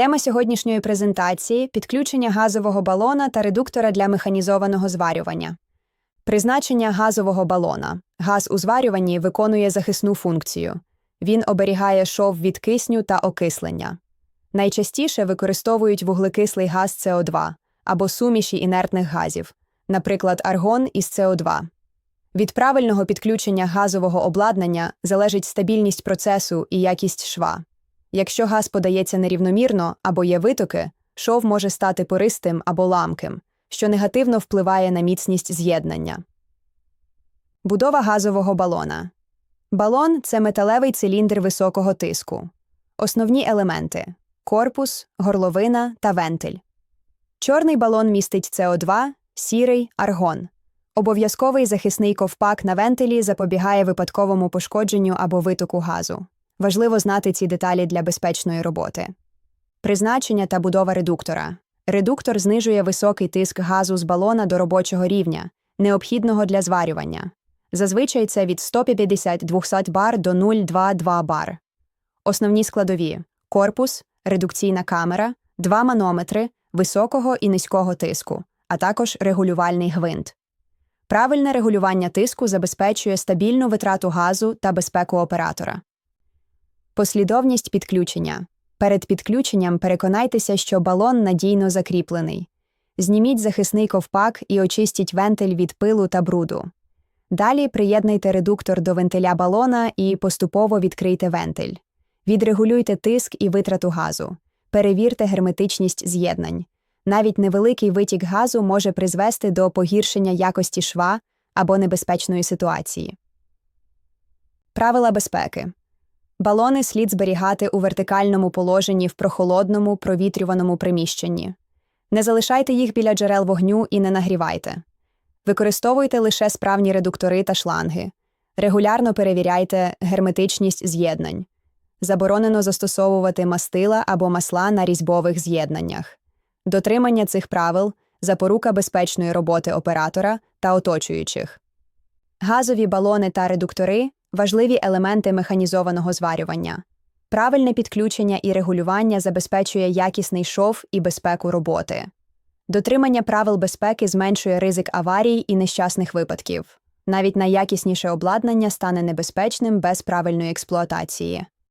Тема сьогоднішньої презентації підключення газового балона та редуктора для механізованого зварювання. Призначення газового балона. Газ у зварюванні виконує захисну функцію. Він оберігає шов від кисню та окислення. Найчастіше використовують вуглекислий газ СО2 або суміші інертних газів, наприклад, аргон із СО2. Від правильного підключення газового обладнання залежить стабільність процесу і якість шва. Якщо газ подається нерівномірно або є витоки, шов може стати пористим або ламким, що негативно впливає на міцність з'єднання. Будова газового балона. Балон це металевий циліндр високого тиску. Основні елементи корпус, горловина та вентиль. Чорний балон містить СО2, сірий аргон. Обов'язковий захисний ковпак на вентилі запобігає випадковому пошкодженню або витоку газу. Важливо знати ці деталі для безпечної роботи. Призначення та будова редуктора. Редуктор знижує високий тиск газу з балона до робочого рівня, необхідного для зварювання. Зазвичай це від 150-200 бар до 0,22 бар. Основні складові корпус, редукційна камера, два манометри високого і низького тиску, а також регулювальний гвинт. Правильне регулювання тиску забезпечує стабільну витрату газу та безпеку оператора. Послідовність підключення. Перед підключенням переконайтеся, що балон надійно закріплений. Зніміть захисний ковпак і очистіть вентиль від пилу та бруду. Далі приєднайте редуктор до вентиля балона і поступово відкрийте вентиль. Відрегулюйте тиск і витрату газу. Перевірте герметичність з'єднань. Навіть невеликий витік газу може призвести до погіршення якості шва або небезпечної ситуації. Правила безпеки. Балони слід зберігати у вертикальному положенні в прохолодному, провітрюваному приміщенні. Не залишайте їх біля джерел вогню і не нагрівайте. Використовуйте лише справні редуктори та шланги. Регулярно перевіряйте герметичність з'єднань. Заборонено застосовувати мастила або масла на різьбових з'єднаннях. Дотримання цих правил запорука безпечної роботи оператора та оточуючих. Газові балони та редуктори важливі елементи механізованого зварювання. Правильне підключення і регулювання забезпечує якісний шов і безпеку роботи. Дотримання правил безпеки зменшує ризик аварій і нещасних випадків. Навіть найякісніше обладнання стане небезпечним без правильної експлуатації.